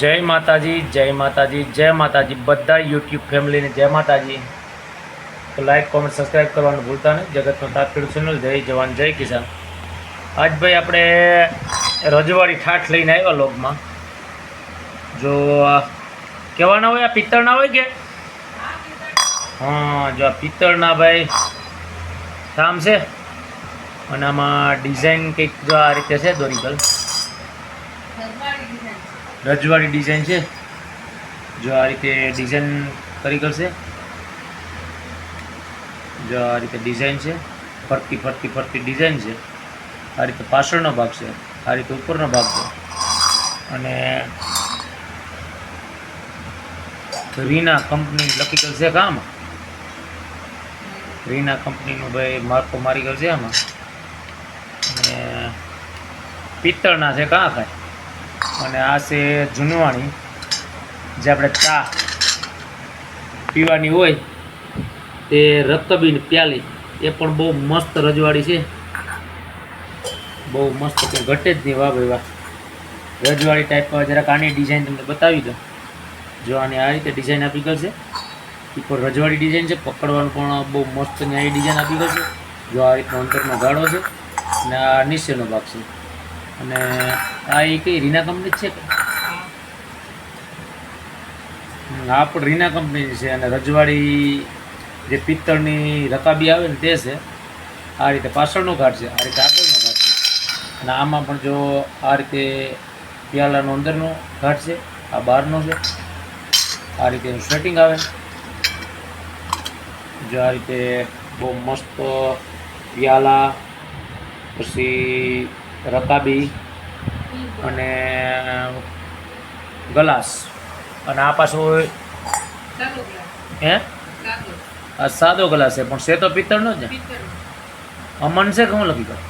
જય માતાજી જય માતાજી જય માતાજી. બધા યુટ્યુબ ફેમિલીને જય માતાજી. તો લાઈક કોમેન્ટ સબસ્ક્રાઈબ કરવાનું ભૂલતા નહીં. જગતનો ખેડૂત ચેનલ જય જવાન, જય કિસાન. આજ ભાઈ આપણે રજવાડી ઠાઠ લઈને આવ્યા લોગમાં જો કહેવાના હોય, આ પિત્તળના હોય કે? હા, જો આ પિત્તળના ભાઈ કામ છે. અને આમાં ડિઝાઇન કંઈક જો આ રીતે છે દોરીકલ રજવાડી ડિઝાઇન છે. જો આ રીતે ડિઝાઇન કરી કરશે. જો આ રીતે ડિઝાઇન છે. ફરતી ફરતી ફરતી ડિઝાઇન છે. આ રીતે પાછળનો ભાગ છે. આ રીતે ઉપરનો ભાગ છે. અને રીના કંપની લખી કરશે કામ. રીના કંપનીનું ભાઈ માર્કો મારી કરશે આમાં. અને પિત્તળના છે કાં ખાય અને આ છે જૂનવાણી. જે આપણે ચા પીવાની હોય તે રક્તબીન પ્યાલી. એ પણ બહુ મસ્ત રજવાડી છે. બહુ મસ્ત કંઈ ઘટે જ નહીં. વાહ ભાઈ વાહ. રજવાડી ટાઈપ જરાક આની ડિઝાઇન તમને બતાવી દો જો આને આ રીતે ડિઝાઇન આપી કરશે એ પણ રજવાડી ડિઝાઇન છે. પકડવાનું પણ બહુ મસ્ત આવી ડિઝાઇન આપી કરશે જો આ રીતનો અંતરનો ગાળો છે. અને આ નીચેનો ભાગ છે. અને આ એ કઈ રીના કંપની છે આ પણ રીના કંપની છે અને રજવાડી જે પિત્તળની રકાબી આવે ને તે છે. આ રીતે પાછળનો ઘાટ છે, આ રીતે આગળનો ઘાટ છે. અને આમાં પણ જો આ રીતે પ્યાલાનો અંદરનો ઘાટ છે, આ બહારનો છે, આ રીતે એનું સેટિંગ આવે. જો આ રીતે બહુ મસ્ત પિયાલા, પછી રકાબી અને ગ્લાસ. અને આ પાછું હે? આ સાદો ગ્લાસ છે પણ છે તો પિત્તળનો જ ને? અમન છે કે હું લખી દઉં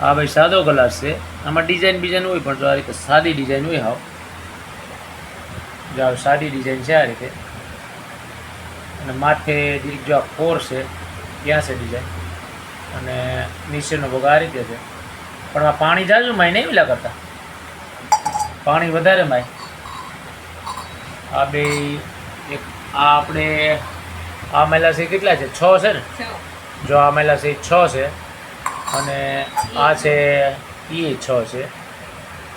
હા ભાઈ સાદો ગ્લાસ છે. આમાં ડિઝાઇન ડિઝાઇન હોય પણ જો આ રીતે સાદી ડિઝાઇન હોય હાવ. જો આ સાદી ડિઝાઇન છે આ રીતે. અને માથે જો આ કોર છે ત્યાં છે ડિઝાઇન અને નીચેનો ભાગ આ રીતે છે. પણ આ પાણી જાજુ માય નહીં મિલા કરતા? પાણી વધારે માય. આ બે એક આ આપણે આ મેલા છે કેટલા છે? છ છે ને? જો આ મેલા છે છ છે અને આ છે એ છ છે.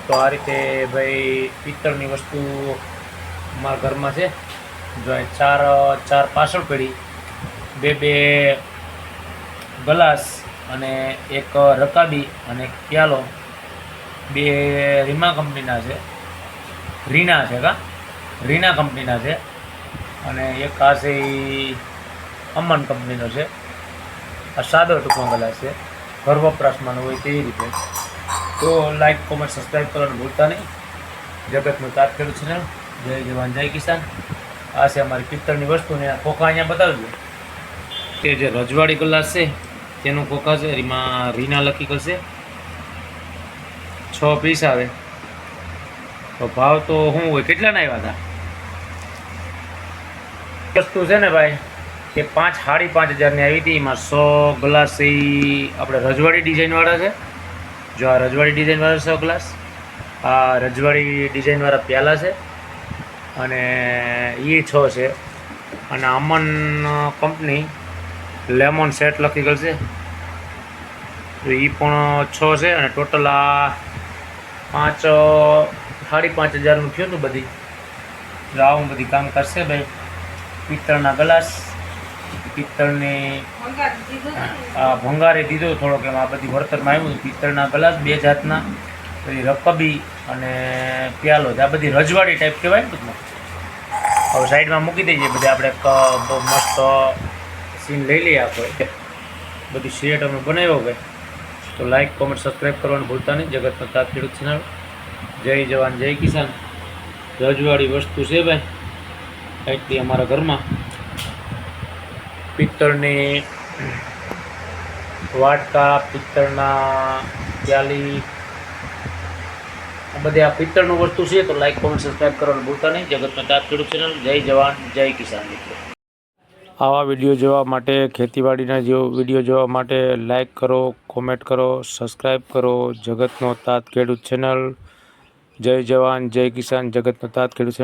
તો આ રીતે ભાઈ પિત્તળની વસ્તુ મારા ઘરમાં છે. જો ચાર ચાર પાછળ પેઢી બે બે ગ્લાસ અને એક રકાબી અને પ્યાલો બે રીમા કંપનીના છે. રીના છે કા? રીના કંપનીના છે. અને એક આ છે અમન કંપનીનો છે. આ સાદો ટૂંકો ગ્લાસ છે. ઘર વપરાશમાં હોય તેવી રીતે. તો લાઈક કોમેન્ટ સબસ્ક્રાઈબ કરવાનું ભૂલતા નહીં. જગતનું તાત છે જય જવાન, જય કિસાન. આ છે અમારી પિત્તળની વસ્તુ ને ખોખા અહીંયા બતાવજો. તે જે રજવાડી ગ્લાસ છે, તેનું કોકા છે, એમાં રીના લખી કરશે. છ પીસ આવે. તો ભાવ તો શું હોય? કેટલાના આવ્યા હતા? વસ્તુ છે ને ભાઈ, કે પાંચ, સાડી પાંચ હજારની આવી હતી. એમાં સો ગ્લાસ એ આપણે રજવાડી ડિઝાઇનવાળા છે. જો આ રજવાડી ડિઝાઇનવાળા સો ગ્લાસ આ રજવાડી ડિઝાઇનવાળા પ્યાલા છે. અને એ છ છે. અને અમન કંપની લેમન સેટ લખી ગયેલ છે. તો એ પણ છ છે અને ટોટલ આ પાંચ, સાડી પાંચ હજારનું થયું હતું બધી. આવું બધી કામ કરશે ભાઈ. પિત્તળના ગ્લાસ, પિત્તળની ભંગારે દીધો થોડોક એમાં આ બધી વળતરમાં આવ્યું હતું. પિત્તળના ગ્લાસ બે જાતના, પછી રકબી અને પ્યાલો આ બધી રજવાડી ટાઈપ કહેવાય ને ટૂંકમાં. હવે સાઈડમાં મૂકી દઈએ બધા આપણે મસ્ત સીન લઈ લઈએ આપણે. બધી શેટ અમે બનાવ્યો ભાઈ. તો લાઈક કોમેન્ટ સબસ્ક્રાઈબ કરવાનું ભૂલતા નહીં. જગતનો તાત ખેડૂત ચેનલ. જય જવાન, જય કિસાન. રજવાળી વસ્તુ છે ભાઈ. એટલી અમારા ઘરમાં. પિત્તળની વાટકા પિત્તળના પ્યાલી. બધી આ પિત્તળનું વસ્તુ છે, તો લાઈક કોમેન્ટ સબસ્ક્રાઈબ કરવાનું ભૂલતા નહીં. જગતનો તાપ ખેડૂત ચેનલ. જય જવાન, જય કિસાન મિત્રો. આવા વીડિયો જોવા માટે, ખેતીવાડીના જેવો વીડિયો જોવા માટે લાઈક કરો કોમેન્ટ કરો સબસ્ક્રાઈબ કરો. જગતનો તાત ખેડૂત ચેનલ જય જવાન, જય કિસાન, જગતનો તાત ખેડૂત